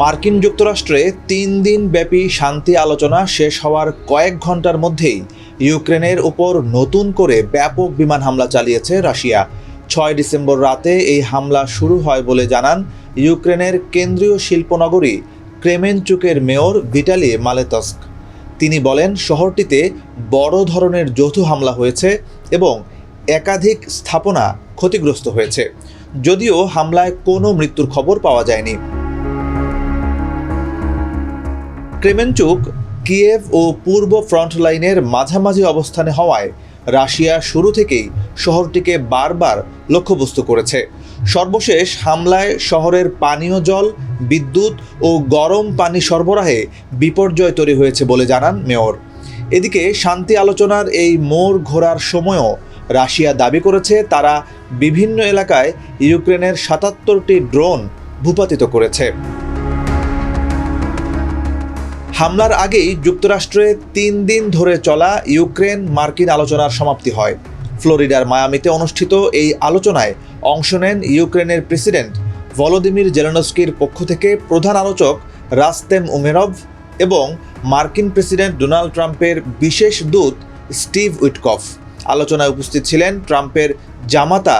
মার্কিন যুক্তরাষ্ট্রে তিন দিন ব্যাপী শান্তি আলোচনা শেষ হওয়ার কয়েক ঘণ্টার মধ্যেই ইউক্রেনের উপর নতুন করে ব্যাপক বিমান হামলা চালিয়েছে রাশিয়া। ছয় ডিসেম্বর রাতে এই হামলা শুরু হয় বলে জানান ইউক্রেনের কেন্দ্রীয় শিল্পনগরী ক্রেমেনচুকের মেয়র ভিটালি মালেতস্ক। তিনি বলেন, শহরটিতে বড় ধরনের যৌথ হামলা হয়েছে এবং একাধিক স্থাপনা ক্ষতিগ্রস্ত হয়েছে। যদিও হামলায় কোনো মৃত্যুর খবর পাওয়া যায়নি। ক্রেমেনচুক কিয়েভ ও পূর্ব ফ্রন্ট লাইনের মাঝামাঝি অবস্থানে হওয়ায় রাশিয়া শুরু থেকেই শহরটিকে বারবার লক্ষ্যবস্তু করেছে। সর্বশেষ হামলায় শহরের পানীয় জল, বিদ্যুৎ ও গরম পানি সরবরাহে বিপর্যয় তৈরি হয়েছে বলে জানান মেয়র। এদিকে শান্তি আলোচনার এই মোড় ঘোরার সময়ও রাশিয়া দাবি করেছে তারা বিভিন্ন এলাকায় ইউক্রেনের সাতাত্তরটি ড্রোন ভূপাতিত করেছে। হামলার আগেই যুক্তরাষ্ট্রে তিন দিন ধরে চলা ইউক্রেন মার্কিন আলোচনার সমাপ্তি হয়। ফ্লোরিডার মায়ামিতে অনুষ্ঠিত এই আলোচনায় অংশ নেন ইউক্রেনের প্রেসিডেন্ট ভলোদিমির জেলেনস্কির পক্ষ থেকে প্রধান আলোচক রাস্তেম উমেরভ এবং মার্কিন প্রেসিডেন্ট ডোনাল্ড ট্রাম্পের বিশেষ দূত স্টিভ উইটকফ। আলোচনায় উপস্থিত ছিলেন ট্রাম্পের জামাতা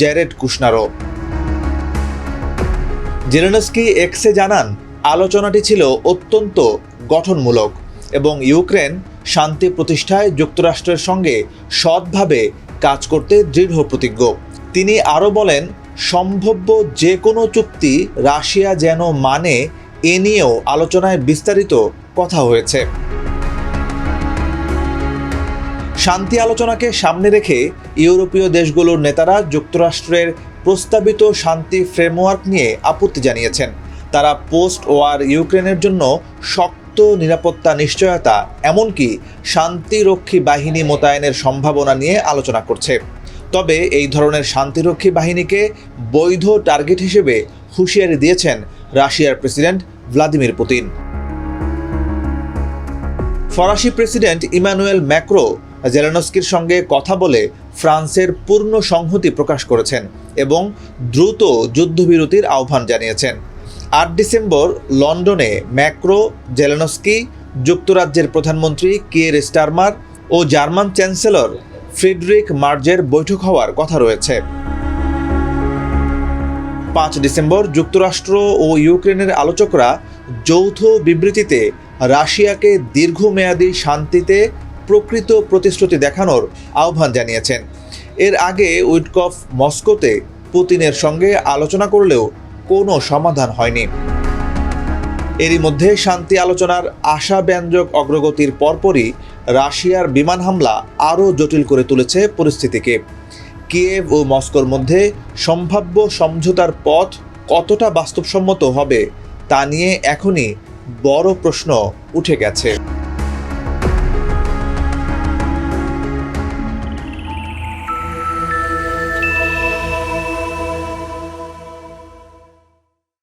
জ্যারেড কুশনারও। জেলেনস্কি এক্সে জানান, আলোচনাটি ছিল অত্যন্ত গঠনমূলক এবং ইউক্রেন শান্তি প্রতিষ্ঠায় যুক্তরাষ্ট্রের সঙ্গে সৎভাবে কাজ করতে দৃঢ় প্রতিজ্ঞ। তিনি আরও বলেন, সম্ভাব্য যে কোনো চুক্তি রাশিয়া যেন মানে এ নিয়েও আলোচনায় বিস্তারিত কথা হয়েছে। শান্তি আলোচনাকে সামনে রেখে ইউরোপীয় দেশগুলোর নেতারা যুক্তরাষ্ট্রের প্রস্তাবিত শান্তি ফ্রেমওয়ার্ক নিয়ে আপত্তি জানিয়েছেন। তারা পোস্ট ওয়ার ইউক্রেনের জন্য শক্ত নিরাপত্তা নিশ্চয়তা, এমনকি শান্তিরক্ষী বাহিনী মোতায়েনের সম্ভাবনা নিয়ে আলোচনা করছে। তবে এই ধরনের শান্তিরক্ষী বাহিনীকে বৈধ টার্গেট হিসেবে হুঁশিয়ারি দিয়েছেন রাশিয়ার প্রেসিডেন্ট ভ্লাদিমির পুতিন। ফরাসি প্রেসিডেন্ট ইমানুয়েল ম্যাক্রো জেলেনস্কির সঙ্গে কথা বলে ফ্রান্সের পূর্ণ সংহতি প্রকাশ করেছেন এবং দ্রুত যুদ্ধবিরতির আহ্বান জানিয়েছেন। আট ডিসেম্বর লন্ডনে ম্যাক্রো জেলেনস্কি, যুক্তরাজ্যের প্রধানমন্ত্রী কিয়ের স্টারমার ও জার্মান চ্যান্সেলর ফ্রিডরিক মার্জের বৈঠক হওয়ার কথা রয়েছে। পাঁচ ডিসেম্বর যুক্তরাষ্ট্র ও ইউক্রেনের আলোচকরা যৌথ বিবৃতিতে রাশিয়াকে দীর্ঘমেয়াদী শান্তিতে প্রকৃত প্রতিশ্রুতি দেখানোর আহ্বান জানিয়েছেন। এর আগে উইটকফ মস্কোতে পুতিনের সঙ্গে আলোচনা করলেও কোনো সমাধান হয়নি। এরই মধ্যে শান্তি আলোচনার আশাব্যঞ্জক অগ্রগতির পরপরই রাশিয়ার বিমান হামলা আরও জটিল করে তুলেছে পরিস্থিতিকে। কিয়েভ ও মস্কোর মধ্যে সম্ভাব্য সমঝোতার পথ কতটা বাস্তবসম্মত হবে তা নিয়ে এখনই বড় প্রশ্ন উঠে গেছে।